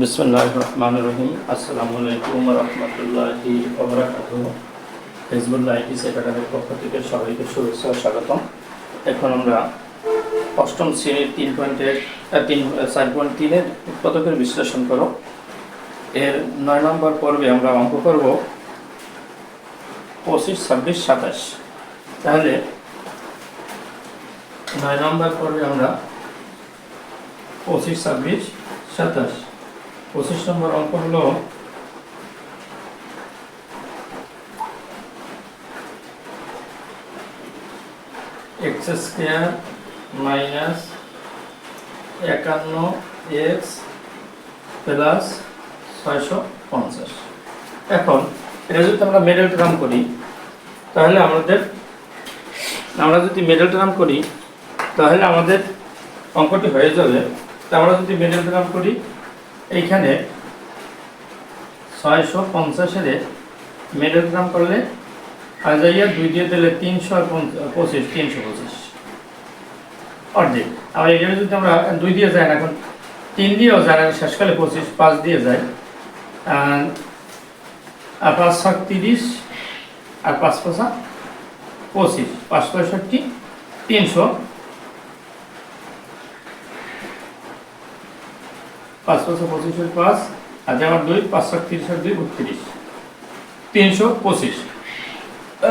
বিসমুল্লাহ রহমান রহিম। আসসালামু আলাইকুম রহমতুল্লাহি হিজবুল্লাহ আইটিস একাডেমির পক্ষ থেকে সবাইকে শুভেচ্ছা স্বাগতম। এখন আমরা অষ্টম শ্রেণির তিন পয়েন্টের তিন চার পয়েন্ট তিনের উৎপাদকের বিশ্লেষণ করো। এর নয় নম্বর পর্বে আমরা অঙ্ক করব পঁচিশ, ছাব্বিশ, সাতাশ। তাহলে নয় নম্বর পর্বে আমরা পঁচিশ, ছাব্বিশ, সাতাশ পঁচিশ নম্বর অঙ্ক হলো এক্স স্কোয়ার মাইনাস একান্ন এক্স প্লাস ছয়শো পঞ্চাশ। এখন, এটা যদি আমরা মেডেল টার্ম করি, তাহলে আমাদের, আমরা যদি মেডেল টার্ম করি, তাহলে আমাদের অঙ্কটি হয়ে যাবে। তা আমরা যদি মেডেল টার্ম করি এইখানে ছয়শো পঞ্চাশের গ্রাম করলে আজাইয়া দুই দিয়ে দিলে তিনশো আর পঁচিশ, তিনশো পঁচিশ। অর্ধেক। আবার এখানে যদি আমরা দুই দিয়ে যাই না, এখন তিন দিয়েও যায় না শেষকালে পঁচিশ, পাঁচ দিয়ে যায়। আর পাঁচ সাত তিরিশ আর পাঁচ পাঁচা পঁচিশ, পাঁচ পঁয়ষট্টি তিনশো পাঁচ পাঁচশো পঁচিশের পাঁচ, আর যেমন দুই, পাঁচশো তিরিশের দুই, বত্রিশ। তিনশো পঁচিশ।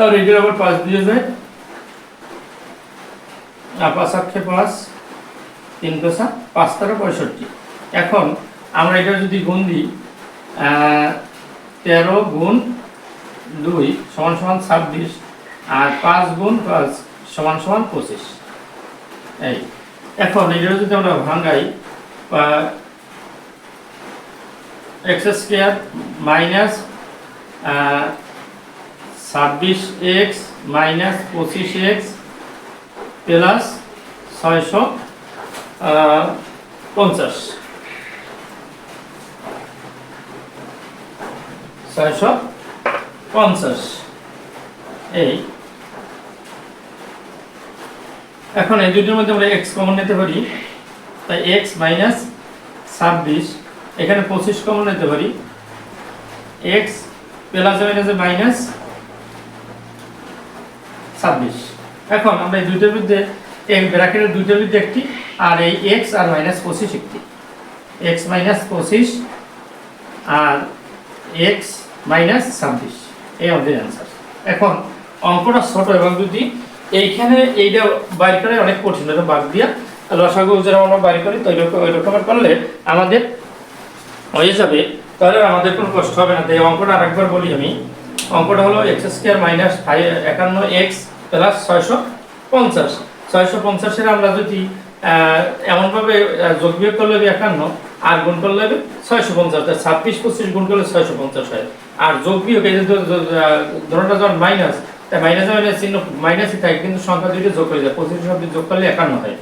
আর এটার আবার পাঁচ দিয়ে যায়। আর পাঁচ আক্ষে পাঁচ, তিন পেশা পাঁচ তেরো পঁয়ষট্টি। এখন আমরা এটা যদি গুণ দিই তেরো গুণ দুই সমান সমান ছাব্বিশ, আর পাঁচ গুণ পাঁচ সমান সমান পঁচিশ। এই, এখন এটা যদি আমরা ভাঙাই এক্স স্কোয়ার মাইনাস ছাব্বিশ এক্স মাইনাস পঁচিশ এক্স প্লাস ছয়শো পঞ্চাশ। ছয়শো পঞ্চাশ। এই। এখন এই দুটির মধ্যে আমরা এক্স কমন নিতে পারি। তাই এক্স মাইনাস ছাব্বিশ এখানে পঁচিশ কমন নিতে পারি। এক্স প্লাস মাইনাসে মাইনাস ছাব্বিশ। এখন আমরা এই দুইটার মধ্যে, এই ব্র্যাকেটের দুইটার মধ্যে একটি, আর এই এক্স আর মাইনাস পঁচিশ একটি। এক্স মাইনাস পঁচিশ আর এক্স মাইনাস ছাব্বিশ। এই আমাদের অ্যান্সার এখন অঙ্কটা ছোট এবং যদি এইখানে এইটা বাইর করে অনেক কঠিন বাদ দিয়া লসাগু যেরকম আমরা বাইর করি তো ওই রকমের করলে আমাদের হয়ে যাবে, তাহলে আমাদের কোনো কষ্ট হবে না। তাই অঙ্কটা আরেকবার বলি আমি। অঙ্কটা হলো এক্স স্কোয়ার মাইনাস একান্ন এক্স প্লাস ছয়শো পঞ্চাশ। ছয়শো পঞ্চাশের আমরা যদি এমনভাবে যোগ বিয়োগ করলে একান্ন, আর গুণ করলে হবে ছয়শো পঞ্চাশ। ছাব্বিশ পঁচিশ গুণ করলে ছয়শো পঞ্চাশ হয়। আর যোগ বিয়োগ, এই ধরনটা যখন মাইনাস তাই মাইনাস মাইনাস চিহ্ন মাইনাসই থাকে কিন্তু সংখ্যা দুইটা যোগ হয়ে যায়। পঁচিশ শব্দ যোগ করলে একান্ন হয়।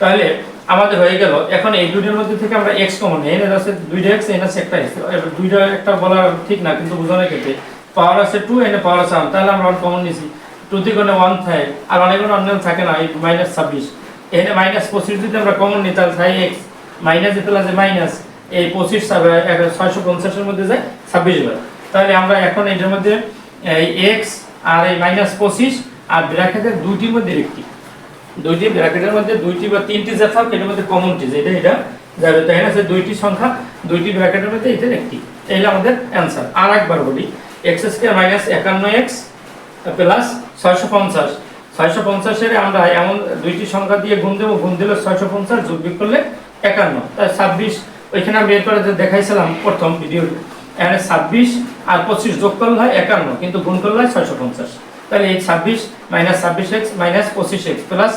তাহলে আমাদের হয়ে গেল। এখন এই দুইটার মধ্যে থেকে আমরা এক্স কমন এনে আছে দুইটা এক্স এনে আছে একটা এক্স এবার দুইটা একটা বলা ঠিক না, কিন্তু বোঝানোর ক্ষেত্রে পাওয়ার আছে টু এনে পাওয়ার আছে তাহলে আমরা ওয়ান কমন নিয়েছি টু থেকে ওয়ান থাকে। আর অনেকগুলো অন্য থাকে না, এই মাইনাস ছাব্বিশ। এনে মাইনাস পঁচিশ যদি আমরা কমন নিই, তাহলে থাই এক্স মাইনাস প্লাস মাইনাস এই পঁচিশ ছয়শো পঞ্চাশের মধ্যে যায় ছাব্বিশ বার তাহলে আমরা এখন এটার মধ্যে এই এক্স আর এই মাইনাস পঁচিশ আর ব্র্যাকেটের দুইটির মধ্যে একটি। দুইটি ব্র্যাকেটের মধ্যে দুইটি বা তিনটি যা থাক এটার মধ্যে কমনটি যেটা এটা যাবে। তাই না? সে দুইটি সংখ্যা, দুইটি ব্র্যাকেটের মধ্যে এটার একটি। হলো আমাদের অ্যান্সার আর একবার বলি এক্স স্কোয়ার মাইনাস একান্ন এক্স প্লাস ছয়শো পঞ্চাশ। ছয়শো পঞ্চাশের আমরা এমন দুইটি সংখ্যা দিয়ে গুণ দেবো, গুণ দিলে ছয়শো পঞ্চাশ যোগ বিয়োগ করলে একান্ন। তাই ছাব্বিশ, ওইখানে আমি যে দেখাইছিলাম প্রথম ভিডিও এখানে ছাব্বিশ আর পঁচিশ যোগ করলে হয় একান্ন, কিন্তু গুণ করলে হয় ছয়শো পঞ্চাশ। তাহলে এই ছাব্বিশ মাইনাস ছাব্বিশ এক্স মাইনাস পঁচিশ এক্স প্লাস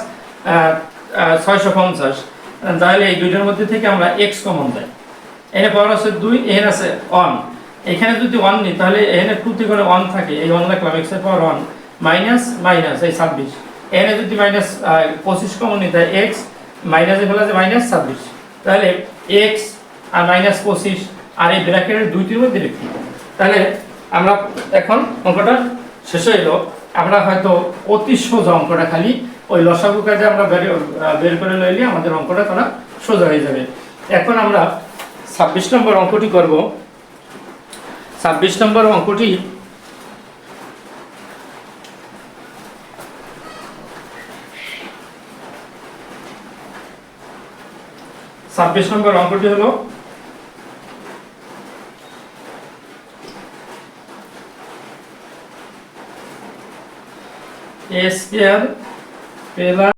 ছয়শো পঞ্চাশ। তাহলে এই দুইটার মধ্যে থেকে আমরা এক্স কমন দেয় এখানে পাওয়ার আছে দুই, এখানে আছে ওয়ান এখানে যদি ওয়ান নিই, তাহলে এখানে টু থেকে ওয়ান থাকে। এই ওয়ান লিখলাম এক্সের পাওয়ার ওয়ান মাইনাস মাইনাস এই ছাব্বিশ। এখানে যদি মাইনাস পঁচিশ কমন নিই, তাহলে এক্স মাইনাসে ফেলা যায় মাইনাস ছাব্বিশ। তাহলে এক্স আর মাইনাস পঁচিশ আর এই ব্র্যাকেটের দুইটির মধ্যে একটি তাহলে আমরা এখন অঙ্কটা শেষ এলো আমরা হয়তো অতি সোজা অঙ্কটা খালি, ওই লসাগু কাজে আমরা বের করে লইলে আমাদের অঙ্কটা তারা সোজা হয়ে যাবে। এখন আমরা ছাব্বিশ নম্বর অঙ্কটি করব। ছাব্বিশ নম্বর অঙ্কটি ছাব্বিশ নম্বর অঙ্কটি হলো expiro pela